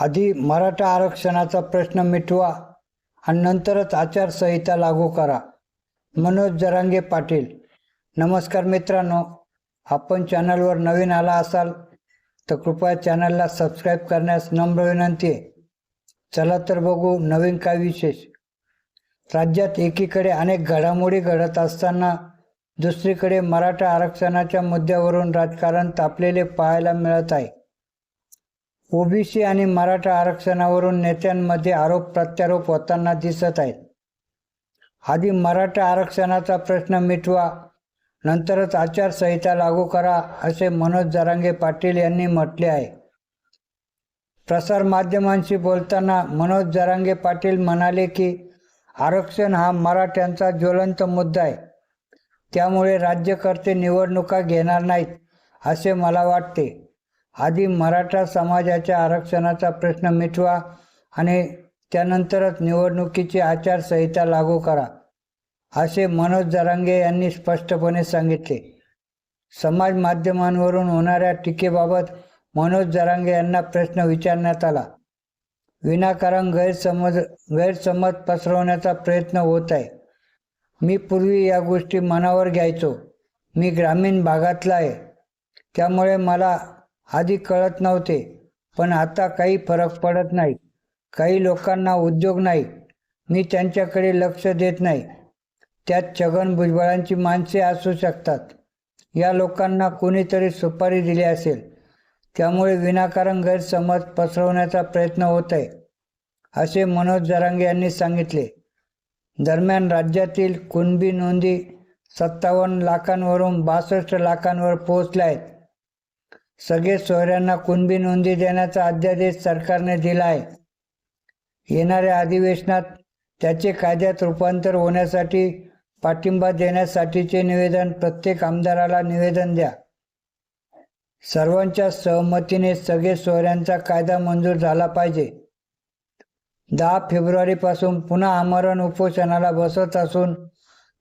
आधी मराठा आरक्षणाचा प्रश्न मिटवा आणि नंतरच आचारसंहिता लागू करा. मनोज जरांगे पाटील नमस्कार मित्रांनो. आपण चॅनलवर नवीन आला असाल तर कृपया चॅनलला सबस्क्राईब करण्यास नम्र विनंती आहे. चला तर बघू नवीन काय विशेष. राज्यात एकीकडे अनेक घडामोडी घडत असताना दुसरीकडे मराठा आरक्षणाच्या मुद्द्यावरून राजकारण तापलेले पाहायला मिळत आहे. ओबीसी आणि मराठा आरक्षणावरून नेत्यांमध्ये आरोप प्रत्यारोप होताना दिसत आहेत. आधी मराठा आरक्षणाचा प्रश्न मिटवा नंतरच आचारसंहिता लागू करा असे मनोज जरांगे पाटील यांनी म्हटले आहे. प्रसारमाध्यमांशी बोलताना मनोज जरांगे पाटील म्हणाले की आरक्षण हा मराठ्यांचा ज्वलंत मुद्दा आहे. त्यामुळे राज्यकर्ते निवडणुका घेणार नाहीत असे मला वाटते. आधी मराठा समाजाच्या आरक्षणाचा प्रश्न मिटवा आणि त्यानंतरच निवडणुकीची आचारसंहिता लागू करा असे मनोज जरांगे यांनी स्पष्टपणे सांगितले. समाज माध्यमांवरून होणाऱ्या टीकेबाबत मनोज जरांगे यांना प्रश्न विचारण्यात आला. विनाकारण गैरसमज गैरसमज पसरवण्याचा प्रयत्न होत आहे. मी पूर्वी या गोष्टी मनावर घ्यायचो. मी ग्रामीण भागातला आहे. त्यामुळे मला आधी कळत नव्हते पण आता काही फरक पडत नाही. काही लोकांना उद्योग नाही. मी त्यांच्याकडे लक्ष देत नाही. त्यात छगन भुजबळांची माणसे असू शकतात. या लोकांना कोणीतरी सुपारी दिली असेल. त्यामुळे विनाकारण गैरसमज पसरवण्याचा प्रयत्न होत आहे असे मनोज जरांगे यांनी सांगितले. दरम्यान राज्यातील कुणबी नोंदी सत्तावन्न लाखांवरून बासष्ट लाखांवर पोहोचल्या आहेत. सगळे सोयऱ्यांना कुणबी नोंदी देण्याचा अध्यादेश सरकारने दिला आहे येणाऱ्या अधिवेशनात त्याचे कायद्यात रूपांतर होण्यासाठी पाठिंबा देण्यासाठीचे निवेदन प्रत्येक आमदाराला निवेदन द्या. सर्वांच्या सहमतीने सगळे सोयऱ्यांचा कायदा मंजूर झाला पाहिजे. दहा फेब्रुवारीपासून पुन्हा आमरण उपोषणाला बसत असून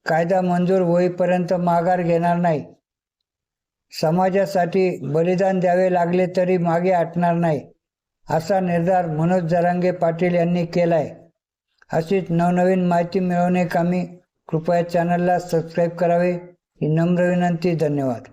कायदा मंजूर होईपर्यंत माघार घेणार नाही. समाजासाठी बलिदान द्यावे लागले तरी मागे हटणार नाही असा निर्धार मनोज जरांगे पाटील यांनी केला आहे अशीच नवनवीन माहिती मिळवणे कामी कृपया चॅनलला सबस्क्राईब करावे ही नम्र विनंती धन्यवाद.